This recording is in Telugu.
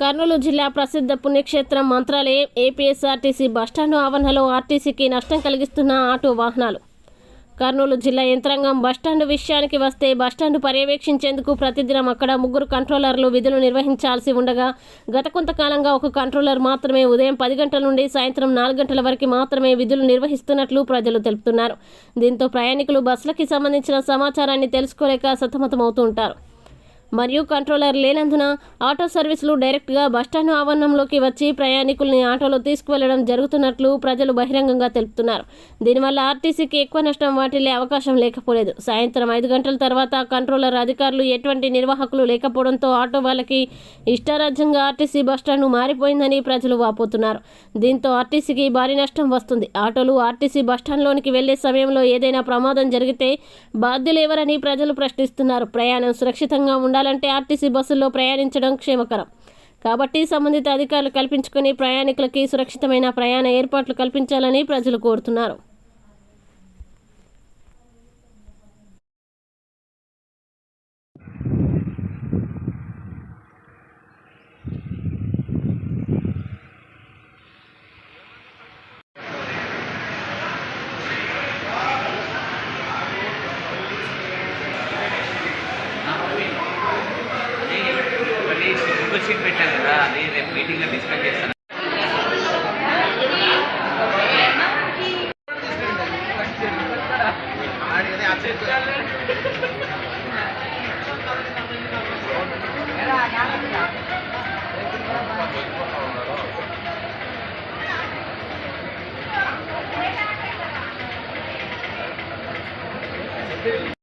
కర్నూలు జిల్లా ప్రసిద్ధ పుణ్యక్షేత్రం మంత్రాలయం ఏపీఎస్ఆర్టీసీ బస్టాండ్ ఆవరణలో ఆర్టీసీకి నష్టం కలిగిస్తున్న ఆటో వాహనాలు. కర్నూలు జిల్లా యంత్రాంగం బస్టాండ్ విషయానికి వస్తే బస్టాండ్ పర్యవేక్షించేందుకు ప్రతిదినం అక్కడ ముగ్గురు కంట్రోలర్లు విధులు నిర్వహించాల్సి ఉండగా గత కొంతకాలంగా ఒక కంట్రోలర్ మాత్రమే ఉదయం పది గంటల నుండి సాయంత్రం నాలుగు గంటల వరకు మాత్రమే విధులు నిర్వహిస్తున్నట్లు ప్రజలు తెలుపుతున్నారు. దీంతో ప్రయాణికులు బస్సులకి సంబంధించిన సమాచారాన్ని తెలుసుకోలేక సతమతమవుతూ ఉంటారు. మరియు కంట్రోలర్ లేనందున ఆటో సర్వీసులు డైరెక్ట్గా బస్టాండ్ ఆవరణంలోకి వచ్చి ప్రయాణికుల్ని ఆటోలో తీసుకువెళ్ళడం జరుగుతున్నట్లు ప్రజలు బహిరంగంగా తెలుపుతున్నారు. దీనివల్ల ఆర్టీసీకి ఎక్కువ నష్టం వాటిల్లే అవకాశం లేకపోలేదు. సాయంత్రం ఐదు గంటల తర్వాత కంట్రోలర్ అధికారులు ఎటువంటి నిర్వాహకులు లేకపోవడంతో ఆటో వాళ్ళకి ఇష్టారాజ్యంగా ఆర్టీసీ బస్టాండ్ మారిపోయిందని ప్రజలు వాపోతున్నారు. దీంతో ఆర్టీసీకి భారీ నష్టం వస్తుంది. ఆటోలు ఆర్టీసీ బస్టాండ్లోనికి వెళ్ళే సమయంలో ఏదైనా ప్రమాదం జరిగితే బాధ్యులెవరని ప్రజలు ప్రశ్నిస్తున్నారు. ప్రయాణం సురక్షితంగా ఉండాలి చేయాలంటే ఆర్టీసీ బస్సుల్లో ప్రయాణించడం క్షేమకరం. కాబట్టి సంబంధిత అధికారులు కల్పించుకుని ప్రయాణికులకి సురక్షితమైన ప్రయాణ ఏర్పాట్లు కల్పించాలని ప్రజలు కోరుతున్నారు. మీటింగ్లో డిస్కస్ చేస్తాను Thank you.